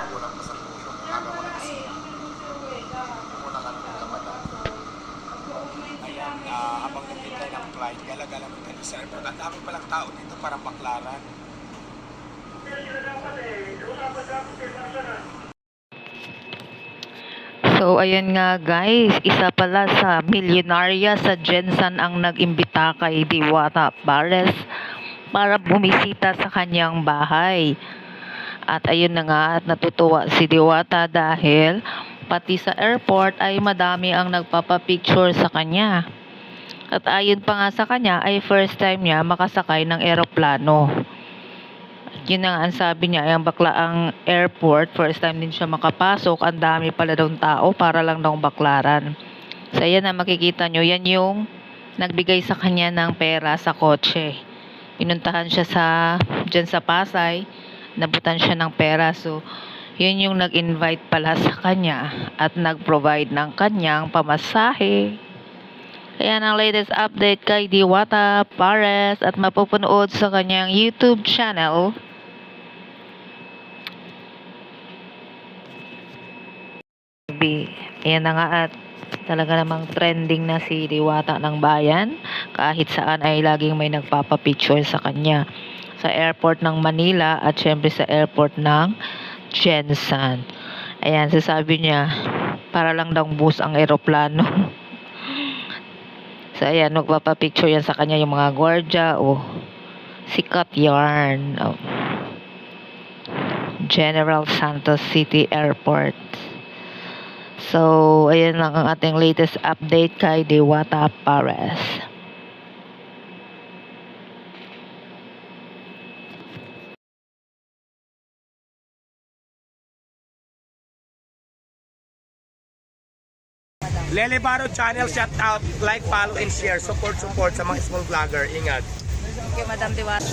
magulang pa sa puso. Aga na kasi. Hindi mo na kami kamata. Ayan, habang naghintay ng flight, gala-gala mo tayo sa airport. Ang dami palang tao dito para baklaran. So, ayan nga guys, isa pala sa milyonarya sa Jensen ang nag-imbita kay Diwata Pares para bumisita sa kanyang bahay. At ayun na nga, at natutuwa si Diwata dahil pati sa airport ay madami ang nagpapapicture sa kanya. At ayon pa nga sa kanya ay first time niya makasakay ng eroplano. Yun na nga ang sabi niya, ay ang bakla ang airport, first time din siya makapasok, ang dami pala daw tao para lang daw baklaran. So yan na makikita nyo, yan yung nagbigay sa kanya ng pera sa kotse. Pinuntahan siya sa, dyan sa Pasay, nabutan siya ng pera. So, yun yung nag-invite pala sa kanya at nag-provide ng kanyang pamasahe. Ayan ang latest update kay Diwata Pares at mapupunood sa kanyang YouTube channel. Ayan na nga at talaga namang trending na si Diwata ng bayan. Kahit saan ay laging may nagpapapicture sa kanya. Sa airport ng Manila at syempre sa airport ng Jensen. Ayan, sasabi niya, para lang daw bus ang eroplano. So, ayan, magpapapicture yan sa kanya yung mga gwardya. Oh, sikat yarn. Oh. General Santos City Airport. So, ayan lang ang ating latest update kay Dewata Pares. Lele Baro Channel, shout out, like, follow, and share. Support, support sa mga small vlogger. Ingat. You, Madam Dewata.